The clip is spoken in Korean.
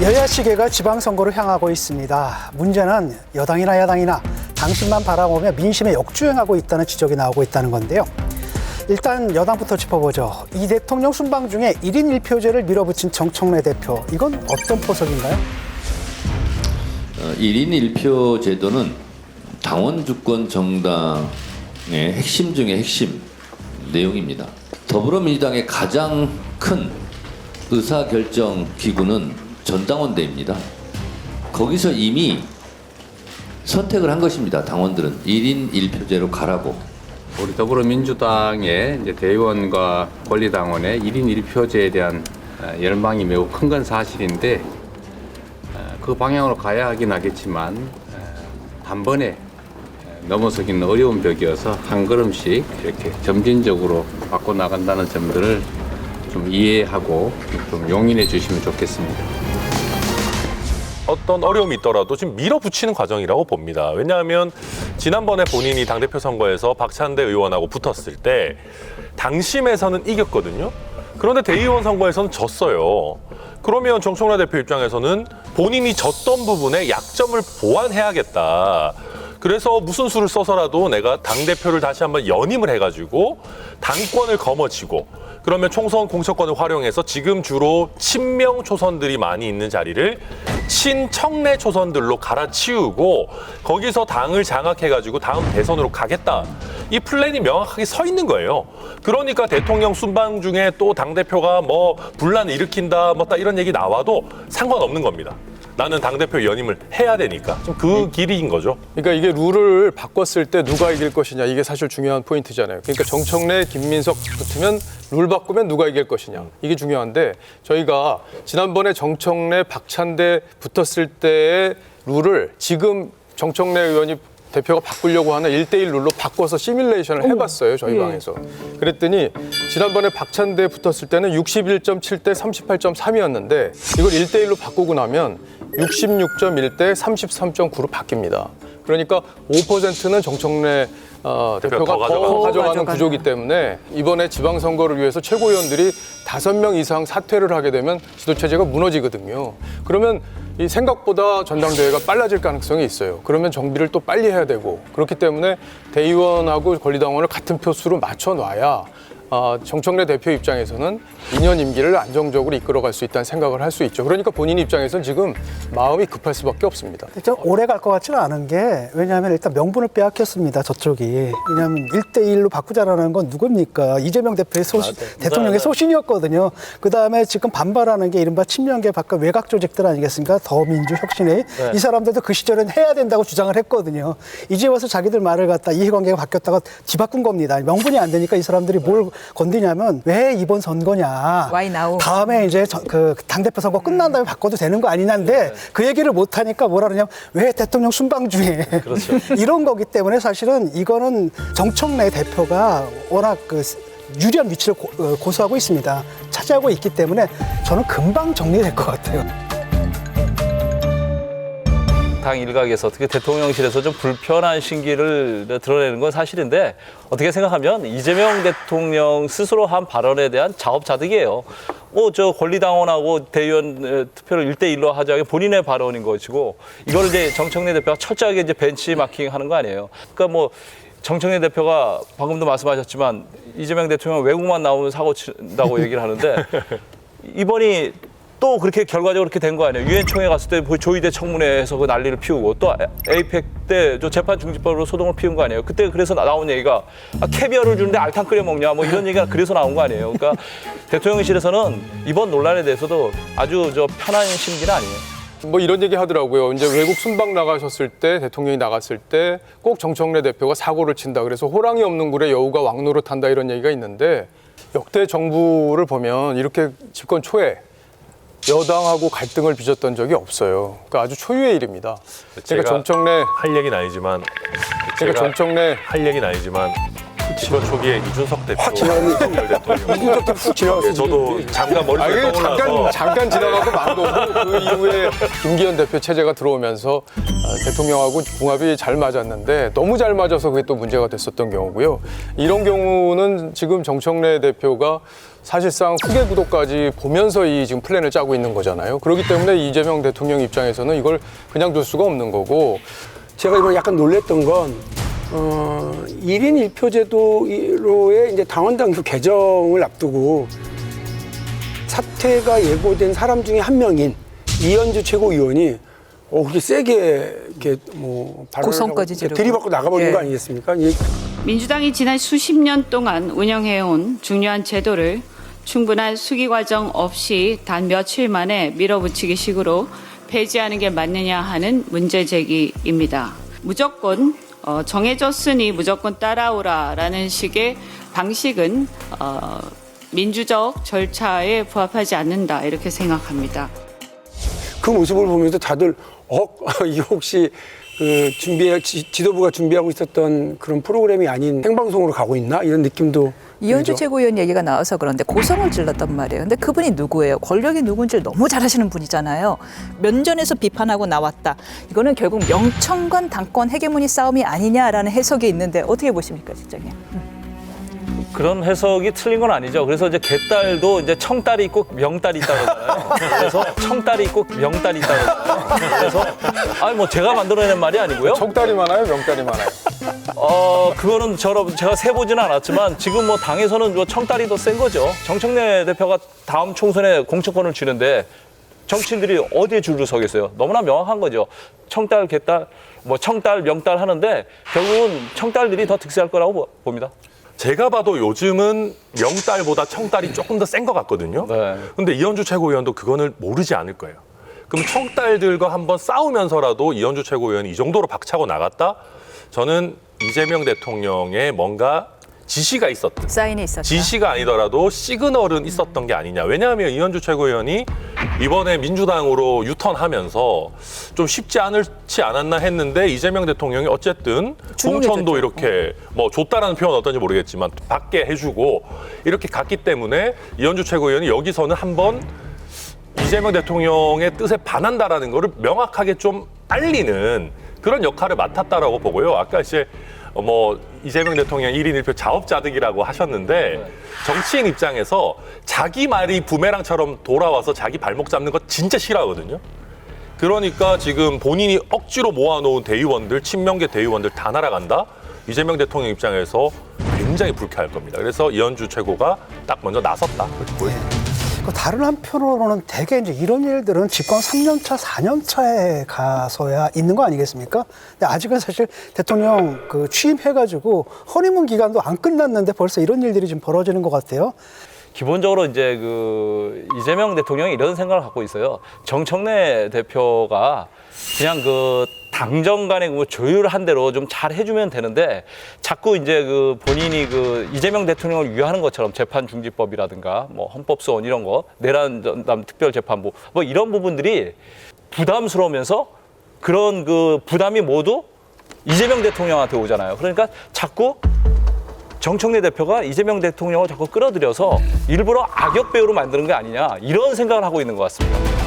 여야 시계가 지방선거로 향하고 있습니다. 문제는 여당이나 야당이나 당신만 바라보며 민심에 역주행하고 있다는 지적이 나오고 있다는 건데요. 일단 여당부터 짚어보죠. 이 대통령 순방 중에 1인 1표제를 밀어붙인 정청래 대표. 이건 어떤 포석인가요? 어, 1인 1표 제도는 당원 주권 정당의 핵심 중의 핵심 내용입니다. 더불어민주당의 가장 큰 의사결정 기구는 전당원대입니다. 거기서 이미 선택을 한 것입니다. 당원들은 1인 1표제로 가라고. 우리 더불어민주당의 이제 대의원과 권리당원의 1인 1표제에 대한 어, 열망이 매우 큰 건 사실인데 어, 그 방향으로 가야 하긴 하겠지만 어, 단번에 어, 넘어서기는 어려운 벽이어서 한 걸음씩 이렇게 점진적으로 바꿔 나간다는 점들을 좀 이해하고 좀 용인해 주시면 좋겠습니다. 어떤 어려움이 있더라도 지금 밀어붙이는 과정이라고 봅니다. 왜냐하면 지난번에 본인이 당대표 선거에서 박찬대 의원하고 붙었을 때 당심에서는 이겼거든요. 그런데 대의원 선거에서는 졌어요. 그러면 정청래 대표 입장에서는 본인이 졌던 부분에 약점을 보완해야겠다. 그래서 무슨 수를 써서라도 내가 당 대표를 다시 한번 연임을 해가지고 당권을 거머쥐고 그러면 총선 공천권을 활용해서 지금 주로 친명 초선들이 많이 있는 자리를 친청래 초선들로 갈아치우고 거기서 당을 장악해가지고 다음 대선으로 가겠다. 이 플랜이 명확하게 서 있는 거예요. 그러니까 대통령 순방 중에 또 당대표가 뭐 분란을 일으킨다, 뭐딱 이런 얘기 나와도 상관없는 겁니다. 나는 당대표 연임을 해야 되니까. 좀 그 길이인 거죠. 그러니까 이게 룰을 바꿨을 때 누가 이길 것이냐 이게 사실 중요한 포인트잖아요. 그러니까 정청래, 김민석 붙으면 룰 바꾸면 누가 이길 것이냐 이게 중요한데 저희가 지난번에 정청래, 박찬대 붙었을 때의 룰을 지금 정청래 의원이 대표가 바꾸려고 하는 1대1 룰로 바꿔서 시뮬레이션을 해봤어요 저희 방에서 그랬더니 지난번에 박찬대 붙었을 때는 61.7 대 38.3이었는데 이걸 1대1로 바꾸고 나면 66.1 대 33.9로 바뀝니다. 그러니까 5%는 정청래 어, 대표가 더더 가져가는 가져가는 구조기 때문에 이번에 지방선거를 위해서 최고위원들이 다섯 명 이상 사퇴를 하게 되면 지도체제가 무너지거든요. 그러면 이 생각보다 전당대회가 빨라질 가능성이 있어요. 그러면 정비를 또 빨리 해야 되고 그렇기 때문에 대의원하고 권리당원을 같은 표수로 맞춰 놔야 아, 정청래 대표 입장에서는 2년 임기를 안정적으로 이끌어갈 수 있다는 생각을 할 수 있죠. 그러니까 본인 입장에서는 지금 마음이 급할 수밖에 없습니다. 좀 오래 갈 것 같지는 않은 게 왜냐하면 일단 명분을 빼앗겼습니다 저쪽이. 왜냐하면 1대1로 바꾸자라는 건 누굽니까? 이재명 대표의 소신 대통령의 소신이었거든요. 그 다음에 지금 반발하는 게 이른바 친명계 바깥 외곽 조직들 아니겠습니까? 더민주 혁신회. 이 사람들도 그 시절엔 해야 된다고 주장을 했거든요. 이제 와서 자기들 말을 갖다 이해관계가 바뀌었다가 뒤바꾼 겁니다. 명분이 안 되니까 이 사람들이 뭘 건드냐면 왜 이번 선거냐 Why now? 다음에 이제 저- 그 당대표 선거 끝난 다음에 바꿔도 되는 거 아니냐인데 그 얘기를 못 하니까 뭐라 그러냐면 왜 대통령 순방 중에 이런 거기 때문에 사실은 이거는 정청래 대표가 워낙 그 유리한 위치를 고, 어, 고수하고 있습니다. 차지하고 있기 때문에 저는 금방 정리될 것 같아요. 당 일각에서 특히 대통령실에서 좀 불편한 신기를 드러내는 건 사실인데 어떻게 생각하면 이재명 대통령 스스로 한 발언에 대한 자업자득이에요. 뭐저 권리당원하고 대의원 에, 투표를 1대1로 하자는 게 본인의 발언인 것이고 이걸 이제 정청래 대표가 철저하게 이제 벤치마킹 하는 거 아니에요. 그러니까 뭐 정청래 대표가 방금도 말씀하셨지만 이재명 대통령 외국만 나오면 사고 친다고 얘기를 하는데 이번이 또 그렇게 결과적으로 그렇게 된 거 아니에요. 유엔 총회 갔을 때그 조의대 청문회에서 그 난리를 피우고 또 에이펙 때저 재판 중지법으로 소동을 피운 거 아니에요. 그때 그래서 나- 나온 얘기가 아, 캐비어를 주는데 알탕 끓여 먹냐 뭐 이런 얘기가 그래서 나온 거 아니에요. 그러니까 대통령실에서는 이번 논란에 대해서도 아주 저 편한 심기는 아니에요. 뭐 이런 얘기 하더라고요. 이제 외국 순방 나가셨을 때 대통령이 나갔을 때 꼭 정청래 대표가 사고를 친다. 그래서 호랑이 없는 굴에 여우가 왕노릇 한다 이런 얘기가 있는데 역대 정부를 보면 이렇게 집권 초에 여당하고 갈등을 빚었던 적이 없어요. 그러니까 아주 초유의 일입니다. 제가 그러니까 정청래 할 얘기는 아니지만 제가 제가 정청래 할 얘기는 아니지만 집권 초기에 이준석 대표, 윤석열 대통령. 이준석 대표 훅 지나갔어요. 예, 저도 잠깐 아, 머릿속에 이게 떠올라서 잠깐 잠깐 지나가고 만 거고 그 이후에 김기현 대표 체제가 들어오면서 아, 대통령하고 궁합이 잘 맞았는데 너무 잘 맞아서 그게 또 문제가 됐었던 경우고요. 이런 경우는 지금 정청래 대표가 사실상 후계 구도까지 보면서 이 지금 플랜을 짜고 있는 거잖아요. 그렇기 때문에 이재명 대통령 입장에서는 이걸 그냥 둘 수가 없는 거고 제가 이번 약간 놀랬던 건 어, 1인 1표 제도로의 이제 당원당규 개정을 앞두고 사퇴가 예고된 사람 중에 한 명인 이현주 최고위원이 어, 그렇게 세게 이렇게 뭐 발언을 고성까지 하고 지르고. 들이받고 나가버린 예. 거 아니겠습니까? 이 민주당이 지난 수십 년 동안 운영해온 중요한 제도를 충분한 수기 과정 없이 단 며칠 만에 밀어붙이기 식으로 폐지하는 게 맞느냐 하는 문제 제기입니다. 무조건 어, 정해졌으니 무조건 따라오라라는 식의 방식은 어, 민주적 절차에 부합하지 않는다 이렇게 생각합니다. 그 모습을 보면서 다들 어 이거 혹시 그 준비해 지, 지도부가 준비하고 있었던 그런 프로그램이 아닌 생방송으로 가고 있나 이런 느낌도 이현주. 최고위원 얘기가 나와서 그런데 고성을 질렀단 말이에요. 근데 그분이 누구예요? 권력이 누군지를 너무 잘 아시는 분이잖아요. 면전에서 비판하고 나왔다. 이거는 결국 명청건 당권 헤게모니 싸움이 아니냐라는 해석이 있는데 어떻게 보십니까, 실장님? 그런 해석이 틀린 건 아니죠. 그래서 이제 개딸도 이제 청딸이 있고 명딸이 있다고 그러잖아요. 그래서 청딸이 있고 명딸이 있다고 그러잖아요. 그래서 아니 뭐 제가 만들어낸 말이 아니고요. 청딸이 많아요, 명딸이 많아요. 어 그거는 저러 제가 세보지는 않았지만 지금 뭐 당에서는 뭐 청딸이 더 센 거죠. 정청래 대표가 다음 총선에 공천권을 쥐는데 정치인들이 어디에 줄을 서겠어요? 너무나 명확한 거죠. 청딸, 개딸, 뭐 청딸, 명딸 하는데 결국은 청딸들이 더 득세할 거라고 보- 봅니다. 제가 봐도 요즘은 명딸보다 청딸이 조금 더 센 것 같거든요. 네. 근데 이현주 최고위원도 그거는 모르지 않을 거예요. 그럼 청딸들과 한번 싸우면서라도 이현주 최고위원이 이 정도로 박차고 나갔다? 저는 이재명 대통령의 뭔가 지시가 있었다. 사인이 있었다. 지시가 아니더라도 시그널은 있었던 게 아니냐. 왜냐하면 이현주 최고위원이 이번에 민주당으로 유턴하면서 좀 쉽지 않을지 않았나 했는데 이재명 대통령이 어쨌든 공천도 이렇게 뭐 줬다라는 표현 은 어떤지 모르겠지만 받게 해주고 이렇게 갔기 때문에 이현주 최고위원이 여기서는 한번 이재명 대통령의 뜻에 반한다라는 거를 명확하게 좀 알리는 그런 역할을 맡았다라고 보고요. 아까 이제 어, 뭐 이재명 대통령 1인 1표 자업자득이라고 하셨는데 정치인 입장에서 자기 말이 부메랑처럼 돌아와서 자기 발목 잡는 거 진짜 싫어하거든요. 그러니까 지금 본인이 억지로 모아놓은 대의원들, 친명계 대의원들 다 날아간다? 이재명 대통령 입장에서 굉장히 불쾌할 겁니다. 그래서 이현주 최고가 딱 먼저 나섰다. 그 다른 한편으로는 대개 이제 이런 일들은 집권 3년 차, 4년 차에 가서야 있는 거 아니겠습니까? 근데 아직은 사실 대통령 그 취임해가지고 허니문 기간도 안 끝났는데 벌써 이런 일들이 지금 벌어지는 것 같아요. 기본적으로 이제 그 이재명 대통령이 이런 생각을 갖고 있어요. 정청래 대표가 그냥 그 당정 간의 그 조율한 대로 좀 잘 해주면 되는데 자꾸 이제 그 본인이 그 이재명 대통령을 위하는 것처럼 재판 중지법이라든가 뭐 헌법소원 이런 거 내란 전담 특별재판부 뭐 이런 부분들이 부담스러우면서 그런 그 부담이 모두 이재명 대통령한테 오잖아요. 그러니까 자꾸 정청래 대표가 이재명 대통령을 자꾸 끌어들여서 일부러 악역 배우로 만드는 게 아니냐 이런 생각을 하고 있는 것 같습니다.